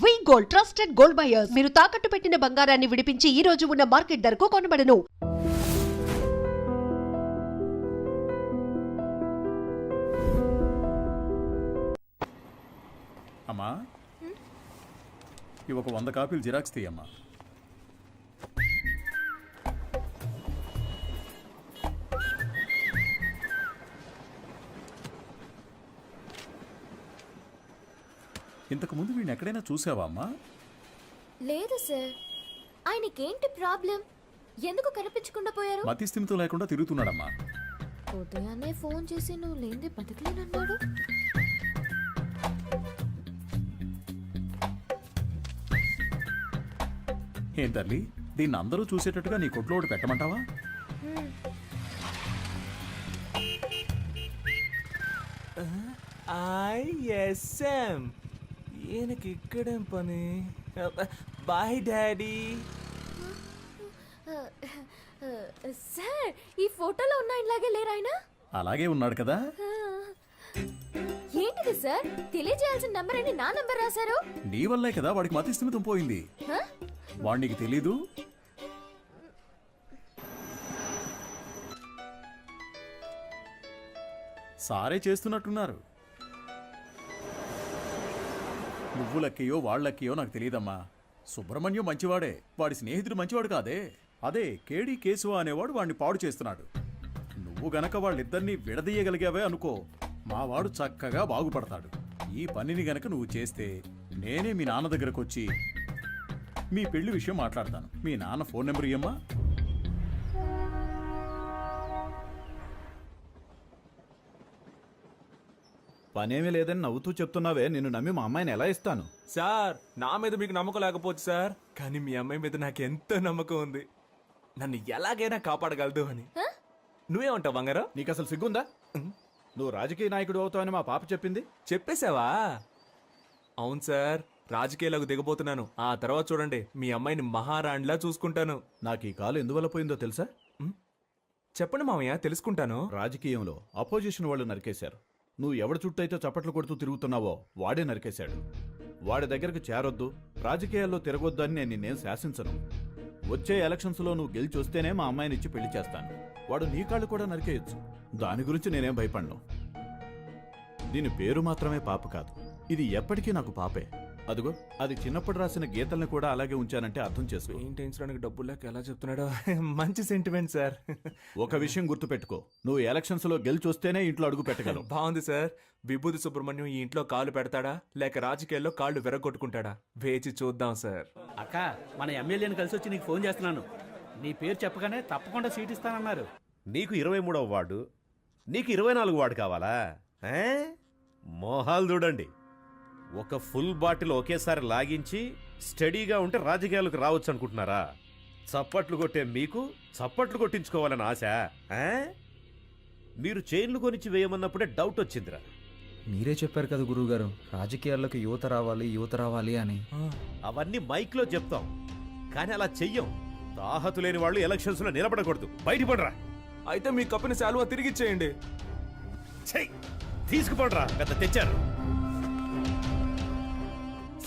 V gold trusted gold buyers మీరు తాకట్టు పెట్టిన బంగారాన్ని విడిపించి ఈ రోజు ఉన్న మార్కెట్ ధరకు కొనబడను. అమ్మా ఇవి ఒక వంద కాపీలు జిరాక్స్ తీయమ్మా. ఇంతకు ముందు వీడిని ఎక్కడైనా చూసావా అమ్మా? లేదు సార్. ఆయనకేంటి ప్రాబ్లం? ఎందుకు కనిపించకుండా పోయారు? మతి స్థిమితం లేకుండా తిరుగుతున్నాడమ్మా. ఉదయాన్నే ఫోన్ చేసి నువ్వు లేనిది బతకలేనన్నాడు. ఏం తల్లి దీన్ని అందరూ చూసేటట్టుగా నీ కొట్లో ఒకటి పెట్టమంటావా? ఐఎస్ఎం ఈయనకి ఇక్కడేం పని? Bye daddy. సార్ ఈ ఫోటోలో ఉన్న లేరు ఆయన? అలాగే ఉన్నాడు కదా? ఏంటిది సార్? తెలియజేయాల్సిన నంబర్ అని నా నంబర్ రాశారు నీ వల్లే కదా వాడికి మతి స్థిమితం పోయింది? వాడికి తెలీదు? సారే చేస్తున్నట్టున్నారు. నువ్వు లక్కయో వాళ్ళక్కయో నాకు తెలియదమ్మా సుబ్రహ్మణ్యం మంచివాడే వాడి స్నేహితుడు మంచివాడు కాదే. అదే కేడీ కేశవ అనేవాడు వాడిని పాడు చేస్తున్నాడు. నువ్వు గనక వాళ్ళిద్దరినీ విడదీయగలిగావే అనుకో మావాడు చక్కగా బాగుపడతాడు. ఈ పనిని గనక నువ్వు చేస్తే నేనే మీ నాన్న దగ్గరకు వచ్చి మీ పెళ్ళి విషయం మాట్లాడతాను. మీ నాన్న ఫోన్ నెంబర్ ఇయ్యమ్మా. పనేమీ లేదని నవ్వుతూ చెప్తున్నావే నిన్ను నమ్మి మా అమ్మాయిని ఎలా ఇస్తాను? సార్ నా మీద మీకు నమ్మకం లేకపోవచ్చు సార్. కానీ మీ అమ్మాయి మీద నాకు ఎంతో నమ్మకం ఉంది. నన్ను ఎలాగైనా కాపాడగలదు అని. నువ్వేమంటావు బంగారం? నీకు అసలు సిగ్గుందా నువ్వు రాజకీయ నాయకుడు అవుతావని మా పాప చెప్పింది? చెప్పేశావా? అవును సార్. రాజకీయాలకు దిగబోతున్నాను. ఆ తర్వాత చూడండి మీ అమ్మాయిని మహారాణిలా చూసుకుంటాను. నాకు ఈ కాలు ఎందువల్ల పోయిందో తెలుసా? చెప్పండి మామయ్య తెలుసుకుంటాను. రాజకీయంలో అపోజిషన్ వాళ్ళు నరికేశారు. నువ్వు ఎవడి చుట్టైతే చప్పట్లు కొడుతూ తిరుగుతున్నావో వాడే నరికేశాడు. వాడి దగ్గరకు చేరొద్దు. రాజకీయాల్లో తిరగొద్దు అని నేను నిన్నేం శాసించను. వచ్చే ఎలక్షన్స్లో నువ్వు గెలిచి వస్తేనే మా అమ్మాయిని ఇచ్చి పెళ్ళి చేస్తాను. వాడు నీ కాళ్ళు కూడా నరికేయొచ్చు. దాని గురించి నేనేం భయపడను. దీని పేరు మాత్రమే పాప కాదు. ఇది ఎప్పటికీ నాకు పాపే. అదిగో అది చిన్నప్పుడు రాసిన గీతల్ని కూడా అలాగే ఉంచానంటే అర్థం చేసుకో. పెయింట్ వేయించడానికి డబ్బులు లేక ఎలా చెప్తున్నాడో? మంచి సెంటిమెంట్ సార్ ఒక విషయం గుర్తుపెట్టుకో. నువ్వు ఎలక్షన్స్లో గెలిచి వస్తేనే ఇంట్లో అడుగు పెట్టగలవు. బాగుంది సార్ విభూతి సుబ్రహ్మణ్యం ఈ ఇంట్లో కాలు పెడతాడా? లేక రాజకీయాల్లో కాళ్ళు విరగొట్టుకుంటాడా? వేచి చూద్దాం సార్ అక్క మన ఎమ్మెల్యేని కలిసి వచ్చి నీకు ఫోన్ చేస్తున్నాను. నీ పేరు చెప్పగానే తప్పకుండా సీట్ ఇస్తానన్నారు. నీకు ఇరవై మూడవ వార్డు నీకు ఇరవై నాలుగు వార్డు కావాలా? ఏ? మోహాలు చూడండి. ఒక ఫుల్ బాటిల్ ఒకేసారి లాగించి స్టడీగా ఉంటే రాజకీయాలకు రావచ్చు అనుకుంటున్నారా? చప్పట్లు కొట్టే మీకు చప్పట్లు కొట్టించుకోవాలని ఆశ? మీరు చైన్లు కొనిచ్చి వేయమన్నప్పుడే డౌట్ వచ్చిందిరా. మీరే చెప్పారు కదా గురువుగారు రాజకీయాల్లోకి యువత రావాలి యువత రావాలి అని. అవన్నీ మైక్లో చెప్తాం కానీ అలా చెయ్యం. తాహతు లేని వాళ్ళు ఎలక్షన్స్లో నిలబడకూడదు. బయటపడరా. అయితే మీ కప్పిన శాలువా తిరిగిచ్చేయండి. చెయ్యి తీసుకుపడరా పెద్ద తెచ్చారు.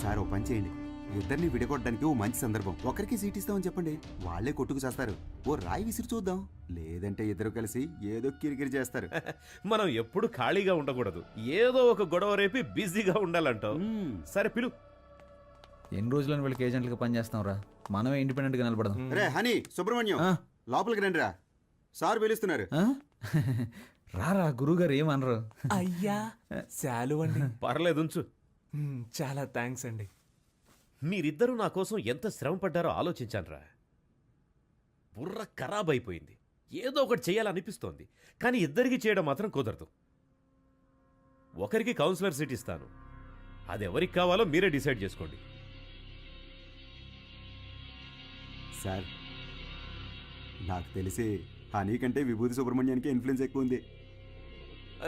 సార్ ఓ పని చేయండి. ఇద్దరిని విడగొట్టడానికి ఓ మంచి సందర్భం. ఒకరికి సీట్ ఇస్తామని చెప్పండి. వాళ్ళే కొట్టుకు చేస్తారు. ఓ రాయి విసిరి చూద్దాం. లేదంటే ఇద్దరు కలిసి ఏదో కిరికిరి చేస్తారు. మనం ఎప్పుడు ఖాళీగా ఉండకూడదు. ఏదో ఒక గొడవ రేపి బిజీగా ఉండాలంటావు. సరే పిలు. ఎన్ని రోజులని వీళ్ళకి ఏజెంట్లుగా పనిచేస్తాం రా? మనమే ఇండిపెండెంట్గా నిలబడదాం. రే హనీ సుబ్రహ్మణ్యం? లోపలికి రండి రా సార్ పిలుస్తున్నారు? రారా గురువుగారు ఏమనరు? అయ్యా శాలువ అండి పర్లేదు ఉంచు. చాలా థ్యాంక్స్ అండి. మీరిద్దరూ నా కోసం ఎంత శ్రమ పడ్డారో ఆలోచించానురా. బుర్ర ఖరాబ్ అయిపోయింది. ఏదో ఒకటి చేయాలనిపిస్తోంది. కానీ ఇద్దరికి చేయడం మాత్రం కుదరదు. ఒకరికి కౌన్సిలర్ సీట్ ఇస్తాను. అది ఎవరికి కావాలో మీరే డిసైడ్ చేసుకోండి. సార్ నాకు తెలిసి హనీ కంటే విభూతి సుబ్రహ్మణ్యానికి ఇన్ఫ్లుయెన్స్ ఎక్కువ ఉంది.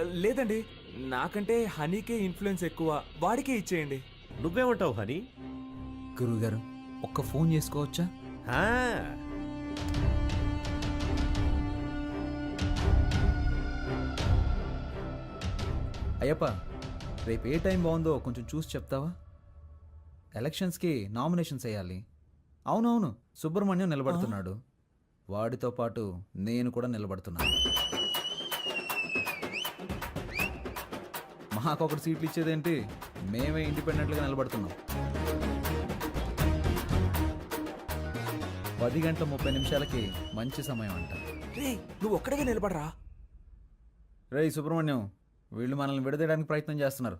లేదండి. నాకంటే హనీకే ఇన్ఫ్లుయెన్స్ ఎక్కువ. వాడికే ఇచ్చేయండి. నువ్వేమంటావు హనీ? గురువుగారు ఒక్క ఫోన్ చేసుకోవచ్చా? ఆ, అయ్యప్ప రేపు ఏ టైం బాగుందో కొంచెం చూసి చెప్తావా? ఎలక్షన్స్కి నామినేషన్స్ వేయాలి. అవునవును సుబ్రహ్మణ్యం నిలబడుతున్నాడు. వాడితో పాటు నేను కూడా నిలబడుతున్నాను. మాకొకటి సీట్లు ఇచ్చేదేంటి మేమే ఇండిపెండెంట్గా నిలబడుతున్నాం. పది గంటల ముప్పై నిమిషాలకి మంచి సమయం అంట. రే నువ్వు ఒక్కడిగా నిలబడరా? రేయ్ సుబ్రహ్మణ్యం వీళ్ళు మనల్ని విడదీయడానికి ప్రయత్నం చేస్తున్నారు.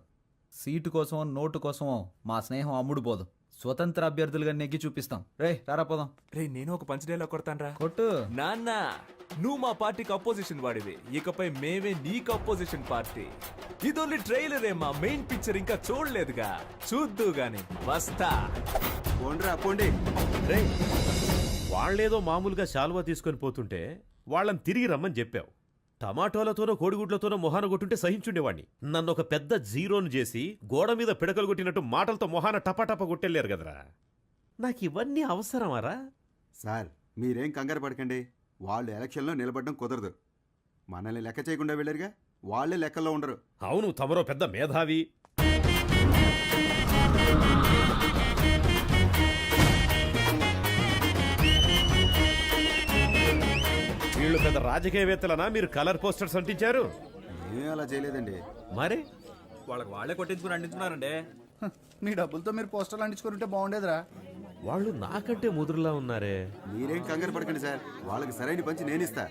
సీటు కోసమో నోటు కోసమో మా స్నేహం అమ్ముడు పోదు. స్వతంత్ర అభ్యర్థులుగా నెగ్గి చూపిస్తాం. రే రారా పోదాం. రే నేను ఒక పంచ్ డైలాగ్ కొడతానరా కొట్టు. నాన్న నువ్వు మా పార్టీకి అపోజిషన్ వాడివి. ఇకపై మేమే నీకు అపోజిషన్ పార్టీ ఇది ఓన్లీ ట్రైలర్ మా మెయిన్ పిక్చర్ ఇంకా చూడలేదుగా. చూద్దు గాని వస్తా. పోండ్రా పోండి. రే వాళ్ళేదో మామూలుగా శాలువా తీసుకొని పోతుంటే వాళ్ళని తిరిగి రమ్మని చెప్పావు. టమాటోలతోనో కోడిగుడ్లతోనో మొహాన కొట్టుంటే సహించుండేవాణ్ణి. నన్ను ఒక పెద్ద జీరోను చేసి గోడ మీద పిడకలు కొట్టినట్టు మాటలతో మొహాన టపాటపా కొట్టెళ్ళారు కదరా. నాకు ఇవన్నీ అవసరమారా? సార్ మీరేం కంగారు పడకండి. వాళ్ళు ఎలక్షన్లో నిలబడడం కుదరదు. మనల్ని లెక్క చేయకుండా వెళ్ళారుగా? వాళ్ళే లెక్కల్లో ఉండరు. అవును తమరో పెద్ద మేధావి. వీళ్ళు పెద్ద రాజకీయవేత్తలనా? మీరు కలర్ పోస్టర్స్ అంటించారు. ఏం అలా చేయలేదండి. మరి? వాళ్ళకి వాళ్ళే కొట్టించుకుని అందించున్నారండి మీ డబ్బులతో మీరు పోస్టర్లు అంటించుకుంటే బాగుండేదిరా. వాళ్ళు నాకంటే ముదురులా ఉన్నారే. మీరేం కంగారు పడకండి సార్. వాళ్ళకి సరైన పంచి నేను ఇస్తా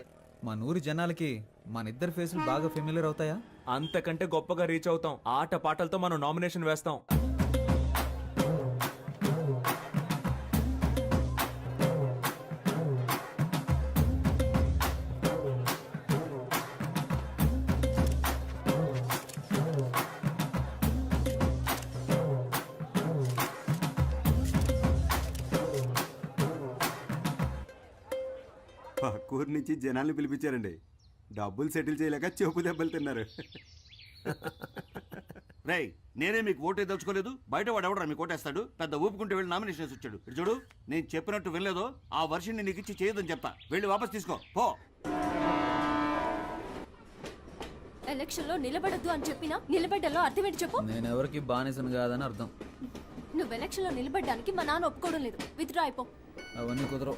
మా నూరి జనాలకి మన ఇద్దరు ఫేసులు బాగా ఫెమిలియర్ అవుతాయా? అంతకంటే గొప్పగా రీచ్ అవుతాం. ఆట పాటలతో మనం నామినేషన్ వేస్తాం. పక్కూరు నుంచి జనాల్ని పిలిపించారండి. డబ్బులు సెటిల్ చేయలేక చెప్పు దెబ్బలు తిన్నారు. రేయ్ నేనే మీకు ఓటే దలుచుకోలేదు బయట వాడు ఎవడరా మీకు ఓటేస్తాడు? పెద్ద ఊపుకుంటే వెళ్ళి నామినేషన్ వేసి వచ్చాడు. ఇటు చూడు నేను చెప్పినట్టు వినలేదో ఆ వర్షం నీకు ఇచ్చి చేయదని చెప్తా. వెళ్ళి వాపస్ తీసుకో. పో. ఎలక్షన్లో నిలబడద్దు అని చెప్పినా నిలబడ్డలో అర్థం ఏంటి చెప్పు? నేను ఎవరికి బానిసను కాదని అర్థం. నువ్వు ఎలక్షన్లో నిలబడ్డానికి మా నాన్న ఒప్పుకోవడం లేదు. విత్డ్రా అయిపో. అవన్నీ కుదరవు.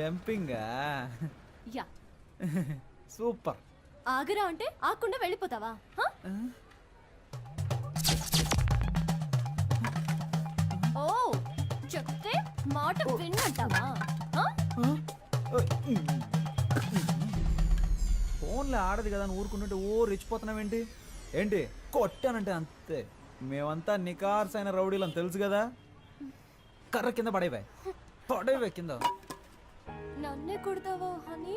జంపింగా? యా. సూపర్. ఆగరా అంటే ఆకుండా వెళ్ళిపోతావా? ఓ చెప్తే మాట విన్నంటావా? ఫోన్లో ఆడదు కదా అని ఊరుకుంటుంటే ఓ రెచ్చిపోతున్నావేంటి ఏంటి? కొట్టానంటే అంతే. మేమంతా నికార్స్ అయిన రౌడీలు అని తెలుసు కదా? కర్ర కింద పడేవే పడేవే కింద. నన్నే కొడతావా హనీ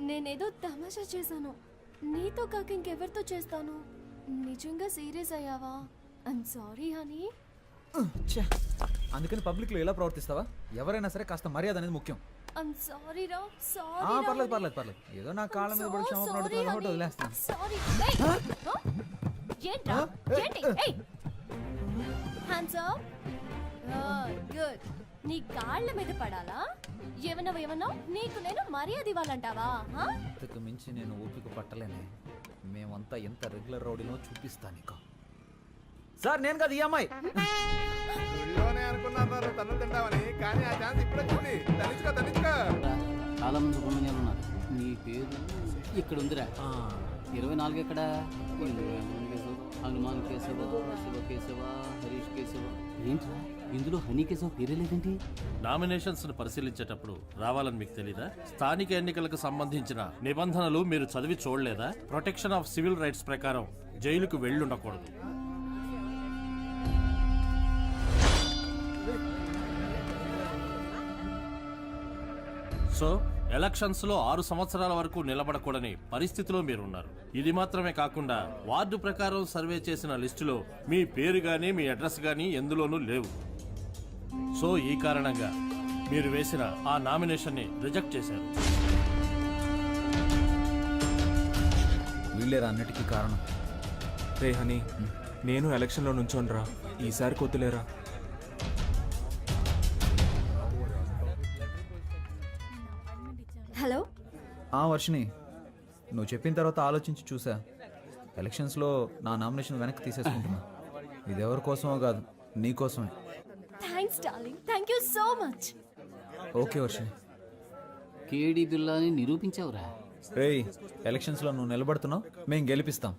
నేనేదో తమాషా చేశాను. నీతో కాక ఇంకెవరితో చేస్తాను? నిజంగా సీరియస్ అయ్యావా? ఐమ్ సారీ హనీ అందుకని పబ్లిక్లో ఎలా ప్రవర్తిస్తావా? ఎవరైనా సరే కాస్త మర్యాద అనేది ముఖ్యం. ఐమ్ సారీ రా ఆ, సారీ పర్లేదు పర్లేదు పర్లేదు. ఏదో నా కాళ్ళ మీద పడి క్షమాపణ అడుగుతున్నాను కాబట్టి వదిలేస్తాను. సారీ ఏంట్రా? ఏంటి? ఏయ్ హ్యాండ్స్ అప్ గుడ్ నీ కాళ్ళ మీద పడాలా? ఏమన్నా ఏమన్నా నీకు నేను మర్యాద ఇవ్వాలంటావా? ఇంతకు మించి నేను ఓపిక పట్టలేనే. మేమంతా ఎంత రెగ్యులర్ రౌడీలో చూపిస్తా నీకు. సార్ నేను కాదు ఈ అమ్మాయి. చాలా మంది సుబ్రహ్మణ్యాలు ఉన్నారు నీ పేరు ఇక్కడ ఉందిరా. ఇరవై నాలుగు ఎక్కడ? ఇరవై మూడు కేశవ. హనుమాన్ కేశవ శివ కేశవ హరీష్ కేశవ? ఏంట్రా? ఇందులో హనీ కేశవ పేరే లేదేంటి? నామినేషన్స్ను పరిశీలించేటప్పుడు రావాలని మీకు తెలీదా? స్థానిక ఎన్నికలకు సంబంధించిన నిబంధనలు మీరు చదివి చూడలేదా? ప్రొటెక్షన్ ఆఫ్ సివిల్ రైట్స్ ప్రకారం జైలుకు వెళ్ళుండకూడదు. సో ఎలక్షన్స్లో ఆరు సంవత్సరాల వరకు నిలబడకూడని పరిస్థితిలో మీరున్నారు. ఇది మాత్రమే కాకుండా వార్డు ప్రకారం సర్వే చేసిన లిస్టులో మీ పేరు గాని మీ అడ్రస్ గాని ఎందులోనూ లేవు. సో ఈ కారణంగా మీరు వేసిన ఆ నామినేషన్ని రిజెక్ట్ చేశారు. వీళ్ళేరా అన్నిటికీ కారణం? రే హనీ నేను ఎలక్షన్లో నుంచోనరా. ఈసారి కొద్దులేరా వర్షిని నువ్వు చెప్పిన తర్వాత ఆలోచించి చూసా. ఎలక్షన్స్లో నా నామినేషన్ వెనక్కి తీసేసుకుంటున్నా. ఇది ఎవరి కోసమో కాదు నీ కోసమే. Thanks darling thank you so much okay Varshini కేడి బిల్లాని నిరూపించావురా. రేయ్ ఎలక్షన్స్లో నువ్వు నిలబడుతున్నావు మేము గెలిపిస్తాం.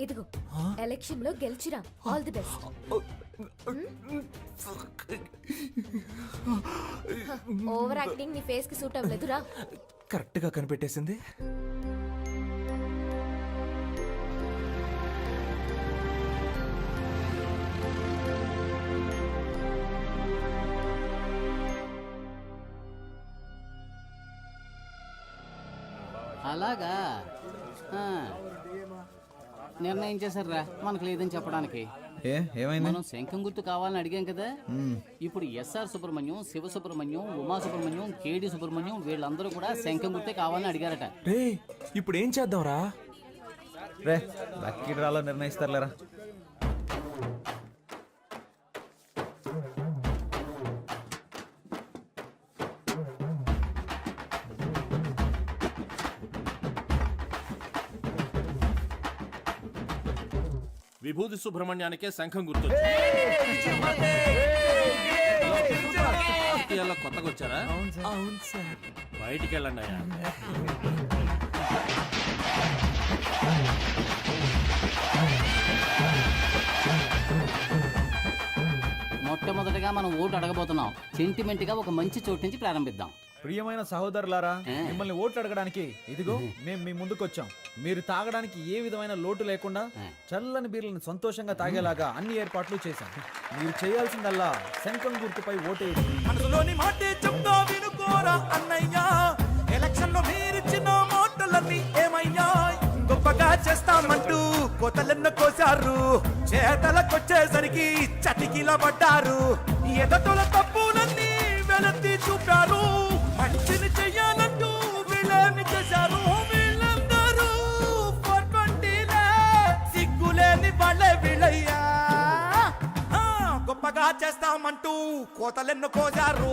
ఇదిగో ఎలక్షన్లో గెలిచిరా all the best over acting నీ ఫేస్కి సూట్ అవ్వలేదురా. కరెక్ట్గా కనిపెట్టేసింది. అలాగా. నిర్ణయం చేశారా మనకు లేదని చెప్పడానికి. ఏ ఏమైంది? మనం శంఖం గుర్తు కావాలని అడిగాం కదా. ఇప్పుడు ఎస్ఆర్ సుబ్రహ్మణ్యం శివ సుబ్రహ్మణ్యం ఉమా సుబ్రహ్మణ్యం కేడి సుబ్రహ్మణ్యం వీళ్ళందరూ కూడా శంఖం గుర్తే కావాలని అడిగారట. రే ఇప్పుడు ఏం చేద్దాంరా? రే లక్కీ డ్రాలో నిర్ణయిస్తారులేరా? విభూతి సుబ్రహ్మణ్యానికే శంఖం గుర్తు కొత్తగా వచ్చారా అవును సార్. బయటికి వెళ్ళండి అయ్యా. మొట్టమొదటిగా మనం ఓటు అడగబోతున్నాం. సెంటిమెంట్గా ఒక మంచి చోటు నుంచి ప్రారంభిద్దాం. ప్రియమైన సహోదరులారా? మిమ్మల్ని ఓట్లు అడగడానికి ఇదిగో మేము మీ ముందుకు వచ్చాం మీరు తాగడానికి ఏ విధమైన లోటు లేకుండా. చల్లని బీర్లను సంతోషంగా తాగేలాగా అన్ని ఏర్పాట్లు చేశాం. మీరు చేయాల్సిందల్లా శంఖం గుర్తుపై ఓటేయండి. మనసులోని మాటే చెప్తా వినుకోరా అన్నయ్యా. ఎలక్షన్లో మీరిచ్చిన మాటలన్నీ ఏమయ్యా? గొప్పగా చేస్తామంటూ కోతలెన్న కోసారు చేతలకొచ్చేసరికి చటికిల పడ్డారు ఎదటల తప్పులన్నీ చేస్తామంటూ కోతలెన్ను కోసారు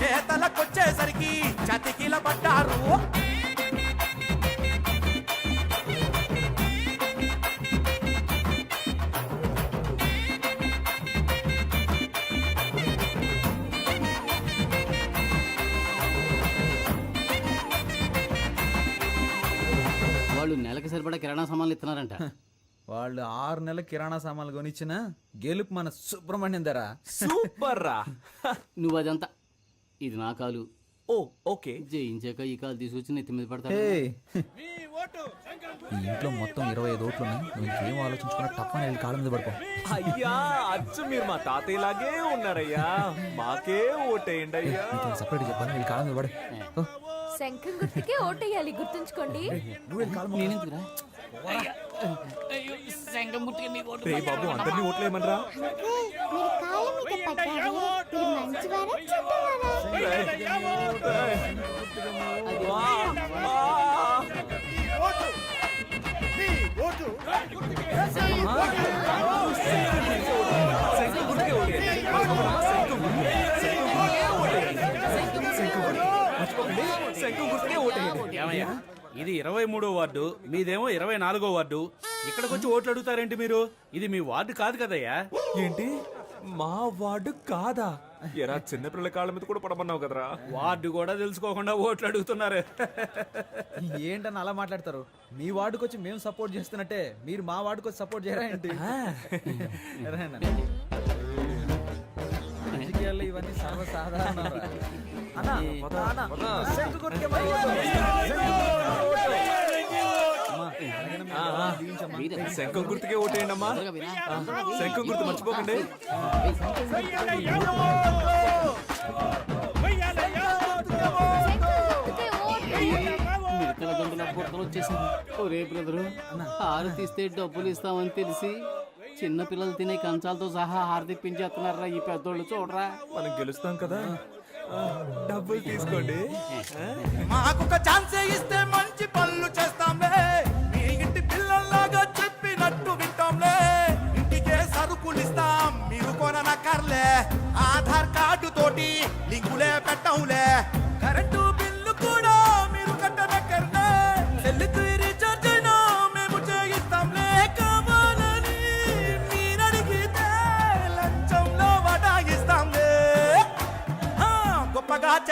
చేతలకొచ్చేసరికి చతికిల పడ్డారు. వాళ్ళు నెలకి సరిపడా కిరాణా సామాన్లు ఇస్తున్నారంట. వాళ్ళు ఆరు నెలల కిరాణా సామాన్లు కొనిచ్చిన గెలుపు మన సుబ్రహ్మణ్యం ధర సూపర్ రా నువ్వు అదంతా. ఇది నా కాలు. ఓ ఓకే. జయించాక ఈ కాలు తీసుకొచ్చి నెత్తి మీద పడతా! ఈ ఇంట్లో మొత్తం ఇరవై ఐదు ఓట్లు ఉన్నాయి నువ్వు ఇంకేం ఆలోచించుకున్నా తప్పని వెళ్ళి కాళ్ళ మీద పడుకో. అయ్యా అచ్చు మీరు మా తాతయ్యలాగే ఉన్నారయ్యా. మాకే ఓటేయండి అయ్యా. సపరేట్ చెప్పాలి. వెళ్ళి కాళ్ళ మీద పడే. శంఖం గుర్తుకే ఓటేయాలి గుర్తుంచుకోండి. నేనెందుకురా శంఖం గుర్తుగా మీ ఓటు రే బాబు అందరినీ ఓట్లేయమనరా మీరు కాళ్ళ మీద గుర్తుకే ఓటేయండి ఇది ఇరవై మూడో వార్డు మీదేమో ఇరవై నాలుగో వార్డు. ఇక్కడికి వచ్చి ఓట్లు అడుగుతారేంటి మీరు? ఇది మీ వార్డు కాదు కదయ్యా? ఏంటి? మా వార్డు కాదా? ఎరా చిన్నపిల్లల కాళ్ళ మీద కూడా పడమన్నావు కదరా. వార్డు కూడా తెలుసుకోకుండా ఓట్లు అడుగుతున్నారు. ఏంటని అలా మాట్లాడతారు? మీ వార్డుకి వచ్చి మేము సపోర్ట్ చేస్తున్నట్టే మీరు మా వార్డుకి వచ్చి సపోర్ట్ చేయరా ఏంటి. రాజకీయాల్లో ఇవన్నీ సర్వసాధారణం శంఖం గుర్తుకే ఓటేయండి అమ్మా శంఖం గుర్తు మర్చిపోకండి. రేపు ఆరు తీస్తే డబ్బులు ఇస్తామని తెలిసి చిన్న పిల్లలు తినే కంచాలతో సహా హారతిప్పించేస్తున్నారా ఈ పెద్దోళ్ళు చూడరా? మనం గెలుస్తాం కదా. డబ్బులు తీసుకోండి. మాకొక ఛాన్స్ ఇస్తే మంచి పనులు చేస్తాంలే. మీ ఇంటి పిల్లల్లాగా చెప్పినట్టు వింటాంలే. ఇంటికే సరుకులు ఇస్తాం మీరు కొననక్కర్లే. ఆధార్ కార్డు తోటి లింకులే పెట్టంలే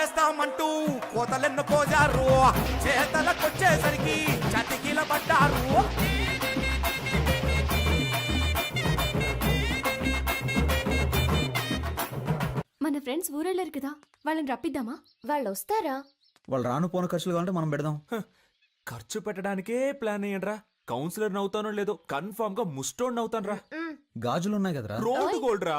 చేస్తామంటూ కోతలెన్ను కోజారు. చేతలకొచ్చేసరికి చతికిల పడ్డారు. మన ఫ్రెండ్స్ ఊరెళ్ళారు కదా వాళ్ళని రప్పిద్దామా? వాళ్ళు వస్తారా? వాళ్ళు రాను పోను ఖర్చులు కావాలంటే మనం పెడదాం. ఖర్చు పెట్టడానికే ప్లాన్ అయ్యండ్రా కౌన్సిలర్ నవ్వుతానో లేదో కన్ఫర్మ్గా ముస్టోడ్ నవ్వుతాను రా గాజులు ఉన్నాయి కదరా. రోడ్డు గోల్డ్ రా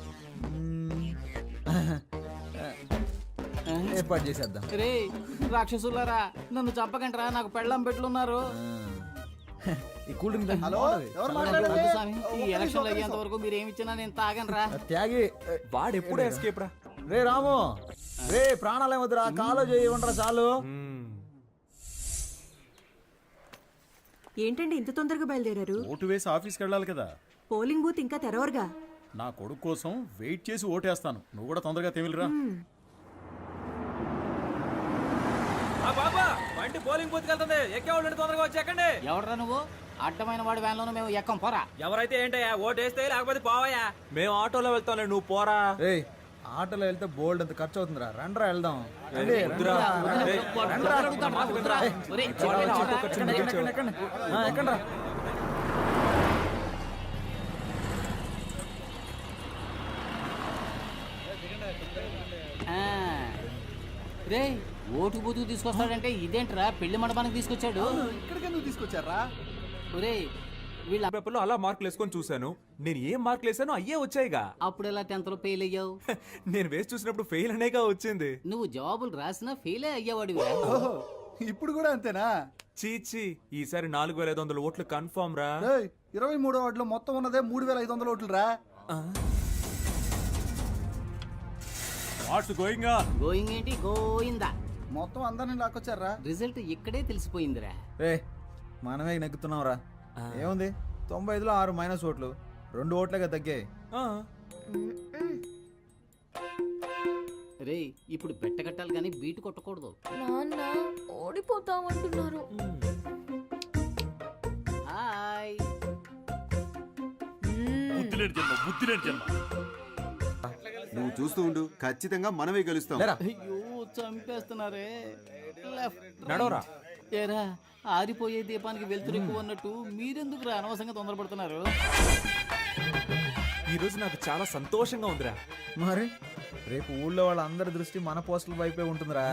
ఏర్పాటు చేసేద్దాం. రే రాక్షసులారా నన్ను చంపకంట్రా నాకు పెళ్ళం పెట్లున్నారు. ఈ కూల్ డ్రింక్ హలో, ఎవరు ఈ ఎలక్షన్ అయ్యేంత వరకు మీరు ఏమి ఇచ్చినా నేను తాగనరా. త్యాగి. వాడు ఎప్పుడు ఎస్కేప్ రా? రే రాము. రే ప్రాణాలు ఏమొద్దురా కాలో చేయి ఉండరా చాలు. ఏంటండి ఇంత తొందరగా బయలుదేరారు? ఓటు వేసి ఆఫీస్కి వెళ్ళాలి కదా. పోలింగ్ బూత్ ఇంకా తెరవరుగా? నా కొడుకు కోసం వెయిట్ చేసి ఓటేస్తాను. నువ్వు కూడా తొందరగా తెమిలిరా. బాబా బండి పోలింగ్ బూత్కి వెళ్తుంది. ఎక్కే వాళ్ళు తొందరగా వచ్చి ఎక్కండి. ఎవడరా నువ్వు? అడ్డమైన వాడి వ్యాన్లోనూ మేము ఎక్కం పోరా. ఎవరైతే ఏంటయ్యా ఓటు వేస్తే లేకపోతే పోవయ్యా. మేము ఆటోలో వెళ్తాంలే నువ్వు పోరా. రే ఆటోలో వెళ్తే బోల్డ్ అంత ఖర్చు అవుతుందిరా. రండ్రా వెళ్దాం. ఏయ్, ఎక్కండ్రా. రే ఓటు బూతుకు తీసుకొస్తాడంటే ఇదేంట్రా పెళ్ళి మండపానికి తీసుకొచ్చాడు? ఇక్కడికి ఎందుకు తీసుకొచ్చారా? ఒరే వీళ్ళ పేపర్లో అలా మార్కులు వేసుకొని చూశాను. నేను ఏం మార్కులు వేసానో అయ్యే వచ్చాయిగా. అప్పుడు ఎలా టెన్త్లో ఫెయిల్ అయ్యావు? నేను వేసి చూసినప్పుడు ఫెయిల్ అనేగా వచ్చింది. నువ్వు జవాబులు రాసినా ఫెయిలే అయ్యేవాడివి. ఇప్పుడు కూడా అంతేనా? చీచి ఈసారి నాలుగు వేల ఐదు వందల ఓట్లు కన్ఫర్మ్ రా. ఇరవై మూడో వాటిలో మొత్తం ఉన్నదే మూడు వేల ఐదు వందల ఓట్లు రా వాట్స్ గోయింగ్ గోయింగ్ ఏంటి? గోయిందా మొత్తం అందరిని లాక్కొచ్చారా? రిజల్ట్ ఇక్కడే తెలిసిపోయిందిరా. రే మనమే నెగ్గుతున్నాం రా ఏముంది? తొంభై ఐదులో ఆరు మైనస్ ఓట్లు. రెండు ఓట్లేగా తగ్గాయి. ఆ. రే ఇప్పుడు బెట్ట కట్టాలి కానీ బీటు కొట్టకూడదు. నాన్న ఓడిపోతామంటున్నారు. హాయ్. నువ్వు చూస్తూ ఉండు ఖచ్చితంగా మనమే గెలుస్తాం. అయ్యో. చంపేస్తున్నారే. లెఫ్ట్ నడవరా? ఏరా ఆరిపోయే దీపానికి వెళ్తురు ఎక్కువ అన్నట్టు మీరెందుకు రా అనవసరంగా తొందరపడుతున్నారు? ఈ రోజు నాకు చాలా సంతోషంగా ఉందిరా. మరి? రేపు ఊళ్ళో వాళ్ళందరి దృష్టి మన పోస్టుల వైపే ఉంటుందిరా.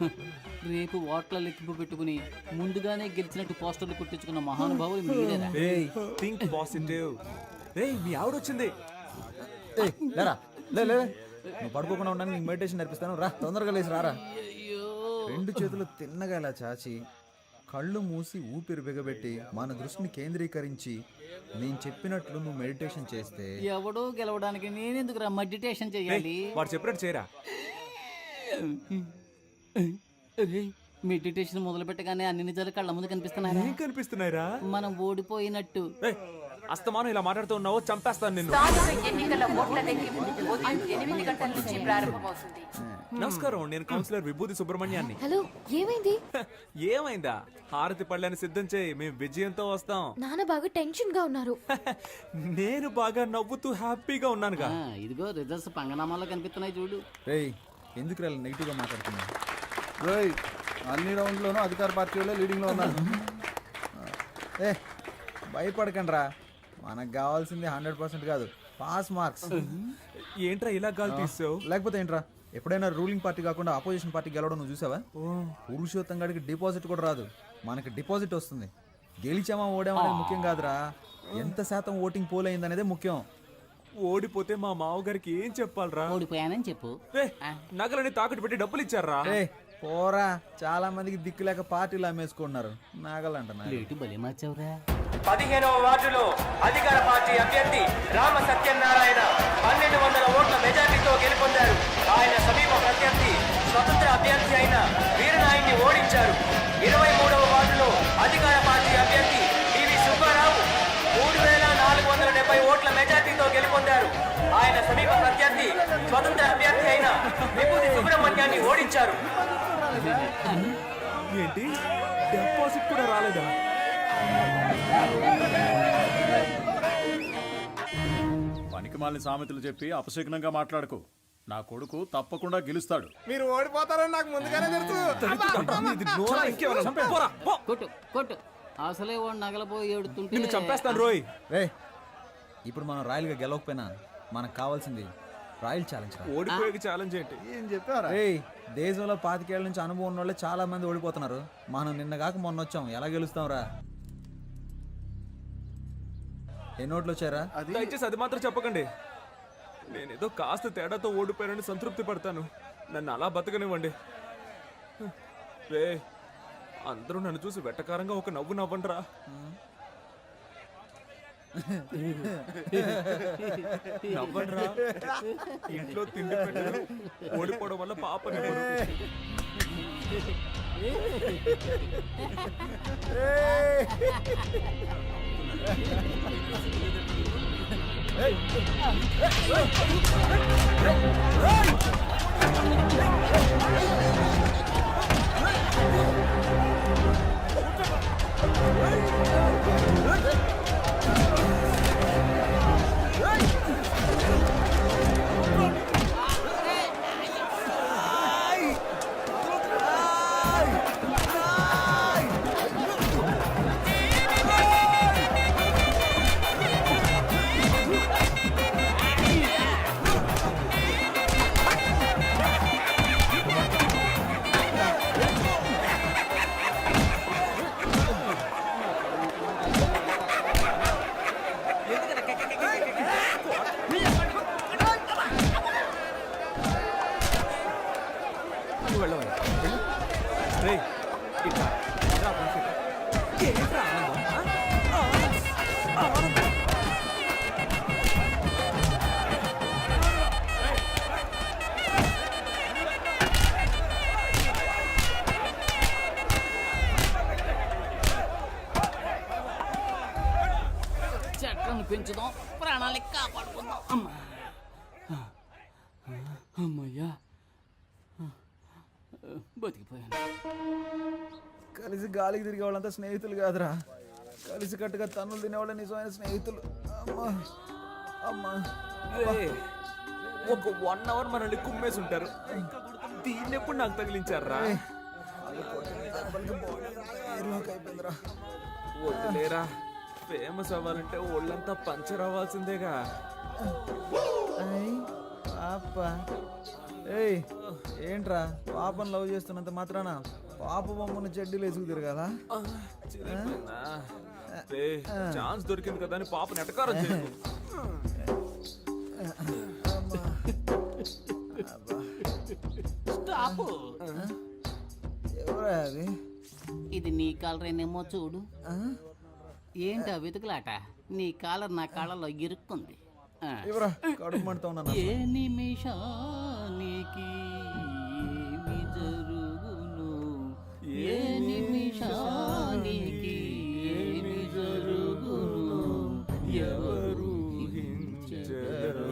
రేపు ఓట్ల లెక్కింపు పెట్టుకుని ముందుగానే గెలిచినట్టు పోస్టర్లు కుట్టించుకున్న మహానుభావులు మీరేరా? ఏయ్ థింక్ పాజిటివ్ రే మీ ఆవిడ వచ్చింది. ఏయ్, లేరా? లే లే లే. నువ్వు పడుకోకుండా ఉండడానికి నీకు మెడిటేషన్ నేర్పిస్తాను. రా తొందరగా లేచి రారా. అయ్యో రెండు చేతులు తిన్నగా ఇలా చాచి కళ్ళు మూసి ఊపిరి బిగబెట్టి మన దృష్టిని కేంద్రీకరించి నేను చెప్పినట్లు నువ్వు మెడిటేషన్ చేస్తే ఎవడో గెలవడానికి నేనెందుకు రా మెడిటేషన్ చేయాలి? వాడు చెప్పినట్టు చేయరా? మెడిటేషన్ మొదలు పెట్టగానే అన్ని నిజాలు కళ్ళ ముందు కనిపిస్తున్నాయా కనిపిస్తున్నాయిరా? మనం ఓడిపోయినట్టు. అస్తమానం ఇలా మాట్లాడుతూ ఉన్నావు చంపేస్తాను నిన్ను. ఎన్నికల ఓట్ల లెక్కింపు ఉదయం ఎనిమిది గంటల నుంచి ప్రారంభమవుతుంది. నమస్కారం నేను కౌన్సిలర్ విభూతి సుబ్రహ్మణ్యాన్ని. హలో ఏమైంది? ఏమైందా? హారతి పళ్ళని సిద్ధం చేయి మేము విజయంతో వస్తాం. నాన్న బాగా టెన్షన్గా ఉన్నారు నేను బాగా నవ్వుతూ హ్యాపీగా ఉన్నానుగా. ఆ, ఇదిగో రిజల్ట్స్ పంగనామాలో కనిపిస్తున్నాయి చూడు. రేయ్ ఎందుకు రా నెగిటివ్గా మాట్లాడుతున్నా రేయ్ అన్ని రౌండ్లోనూ అధికార పార్టీ వాళ్ళే లీడింగ్లో ఉన్నారు. ఏ భయపడకండి రా మనకు కావాల్సింది హండ్రెడ్ పర్సెంట్ కాదు. పాస్ మార్క్స్ ఏంట్రా ఇలా గాలి తీసావు? లేకపోతే ఏంట్రా ఎప్పుడైనా రూలింగ్ పార్టీ కాకుండా ఆపోజిషన్ పార్టీ గెలవడం నువ్వు చూసావా? పురుషోత్తం గడికి డిపాజిట్ కూడా రాదు. మనకి డిపాజిట్ వస్తుంది. గెలిచామా ఓడామా అనేది ముఖ్యం కాదురా. ఎంత శాతం ఓటింగ్ పోల్ అయిందనేదే ముఖ్యం. ఓడిపోతే మా మావగారికి ఏం చెప్పాలరా? ఓడిపోయానని చెప్పు. నగలని తాకట్టు పెట్టి డబ్బులు ఇచ్చారా? పోరా. చాలా మందికి దిక్కు లేక పార్టీలు అమ్మేసుకుంటున్నారు. నాగలంట బలి మార్చావురా. పదిహేనవ వార్డులో అధికార పార్టీ అభ్యర్థి రామ సత్యనారాయణ పన్నెండు వందల ఓట్ల మెజార్టీతో గెలుపొందారు. ఆయన సమీప ప్రత్యర్థి స్వతంత్ర అభ్యర్థి అయిన వీరనాయుడిని ఓడించారు. ఇరవై మూడవ వార్డులో అధికార పార్టీ అభ్యర్థి పివి సుబ్బారావు మూడు వేల నాలుగు వందల డెబ్బై ఓట్ల మెజార్టీతో గెలుపొందారు. ఆయన సమీప ప్రత్యర్థి స్వతంత్ర అభ్యర్థి అయిన విభూతి సుబ్రహ్మణ్యాన్ని ఓడించారు. ఏంటి? డిపాజిట్ కూడా రాలేదా? పనికి మాలిన సామెతలు చెప్పి అపశకునంగా మాట్లాడకు. నా కొడుకు తప్పకుండా గెలుస్తాడు. మీరు ఓడిపోతారని నాకు ముందుగానే తెలుసు. ఇది నోరా ఇంకేమైనా? పోరా, పో. కొట్టు కొట్టు. అసలే వాడు నగలపోయి ఏడుతుంటే నిన్ను చంపేస్తాను రోయ్. రే ఇప్పుడు మనం రాయల్గా గెలవకపోయినా మనకు కావాల్సింది రాయల్ ఛాలెంజ్ రా. ఓడిపోయే ఛాలెంజ్ ఏంటి? ఏం చెప్పారా? ఏయ్ దేశంలో పాతికేళ్ళ నుంచి అనుభవం ఉన్న వాళ్ళే చాలా మంది ఓడిపోతున్నారు. మనం నిన్న కాక మొన్న వచ్చాం. ఎలా గెలుస్తాం రా? ఎన్ని ఓట్లు వచ్చారా? దయచేసి అది మాత్రం చెప్పకండి. నేనేదో కాస్త తేడాతో ఓడిపోయానని సంతృప్తి పడతాను. నన్ను అలా బతకనివ్వండి. రే అందరూ నన్ను చూసి వెట్టకారంగా ఒక నవ్వు నవ్వండిరా. నవ్వండిరా. ఇంట్లో తిండి పెట్టరు ఓడిపోవడం వల్ల పాప నువ్వు గాలికి తిరిగే వాళ్ళంతా స్నేహితులు కాదురా. కలిసి కట్టుగా తన్నులు తినేవాళ్ళ నిజమైన స్నేహితులు. అమ్మా అమ్మా. ఒక వన్ అవర్ మనల్ని కుమ్మేసి ఉంటారు దీన్ని ఎప్పుడు నాకు తగిలించారా వద్దులేరా. ఫేమస్ అవ్వాలంటే ఒళ్ళంతా పంచర్ అవ్వాల్సిందేగా. పాప. ఏయ్ ఏంట్రా? పాపను లవ్ చేస్తున్నంత మాత్రాన పాప బొమ్మను చెడ్డీలు వేసుకు తిరగాల? ఛాన్స్ దొరికింది కదా అని పాపని ఎటకారం ఎవరా అది? ఇది నీ కాలరేనేమో చూడు. ఏంటి వెతుకులాట? నీ కాలర్ నా కాళ్ళలో ఇరుక్కుంది. ఏ ఏ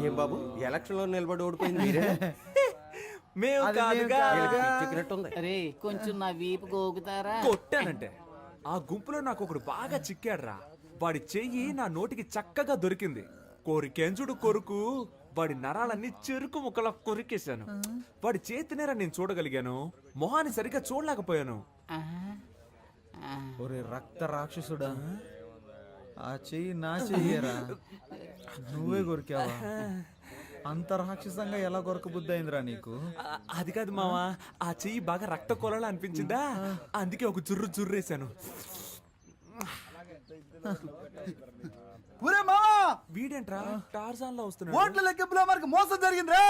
ఏం బాబు ఎలక్షన్లో నిలబడి ఓడిపోయింది మేము అరే కొంచెం నా వీపు గోగుతారా కొట్టానంటే. ఆ గుంపులో నాకు ఒకడు బాగా చిక్కాడు రా వాడి చెయ్యి నా నోటికి చక్కగా దొరికింది. కోరికెంచుడు కొరుకు వాడి నరాలన్నీ చెరుకు ముక్కలా కొరికేశాను. వాడి చేతినేరా నేను చూడగలిగాను. మొహాన్ని సరిగ్గా చూడలేకపోయాను. ఒరే రక్త రాక్షసుడా. ఆ చెయ్యి నా చెయ్యరా? నువ్వే కొరికావా? అంత రాక్షసంగా ఎలా కొరక బుద్ధి అయిందిరా నీకు అది కాదు మావా. ఆ చెయ్యి బాగా రక్త కొలలా అనిపించిందా? అందుకే ఒక జుర్రు జుర్రేశాను. ఒరే మామా వీడేంట్రా? టార్జాన్లో వస్తున్నాడు. ఓట్ల లెక్కింపులో మనకు మోసం జరిగిందిరా.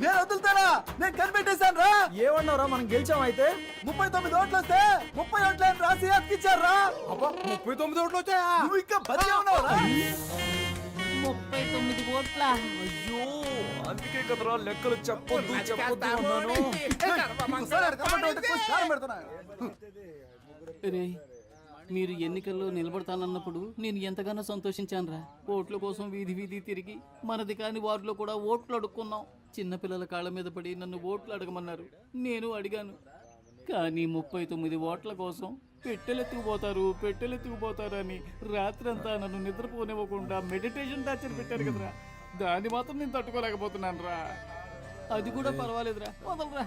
నేను వదులుతానా? నేను కనిపెట్టేశాను రా ఏమన్నారా మనం గెలిచాం అయితే? ముప్పై తొమ్మిది ఓట్లు వస్తే ముప్పై ఓట్లు అని రాసి అతికిచ్చారా ముప్పై తొమ్మిది ఓట్లు వచ్చాయా? నువ్వు ఇంకా బతికే ఉన్నావురా? ముప్పై తొమ్మిది ఓట్ల. అయ్యో అందుకే కదరా లెక్కలు చెప్పొద్దు చెప్పొద్దు అన్నాను. రే మీరు ఎన్నికల్లో నిలబడతానన్నప్పుడు నేను ఎంతగానో సంతోషించానురా. ఓట్ల కోసం వీధి వీధి తిరిగి మనది కాని వారిలో కూడా ఓట్లు అడుక్కున్నాం. చిన్నపిల్లల కాళ్ళ మీద పడి నన్ను ఓట్లు అడగమన్నారు. నేను అడిగాను కానీ ముప్పై తొమ్మిది ఓట్ల కోసం పెట్టెలెత్తుకుపోతారు పెట్టెలెత్తుకుపోతారు అని రాత్రంతా నన్ను నిద్రపోనివ్వకుండా మెడిటేషన్ టార్చర్ పెట్టారు కదరా. దాన్ని మాత్రం నేను తట్టుకోలేకపోతున్నాను రా అది కూడా పర్వాలేదురా వదలరా.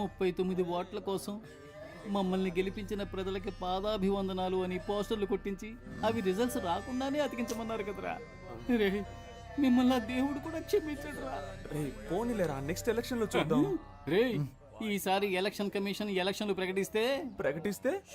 ముప్పై తొమ్మిది ఓట్ల కోసం మమ్మల్ని గెలిపించిన ప్రజలకి పాదాభివందనాలు అని పోస్టర్లు కొట్టించి అవి రిజల్ట్స్ రాకుండానే అతికించమన్నారు కదరా. రే మిమ్మల్ని దేవుడు కూడా క్షమించడు రా రే పోనీలేరా నెక్స్ట్ ఎలక్షన్లో చూద్దాం. రే ఈసారి ఎలక్షన్ కమిషన్ ఎలక్షన్లు ప్రకటిస్తే ప్రకటిస్తే?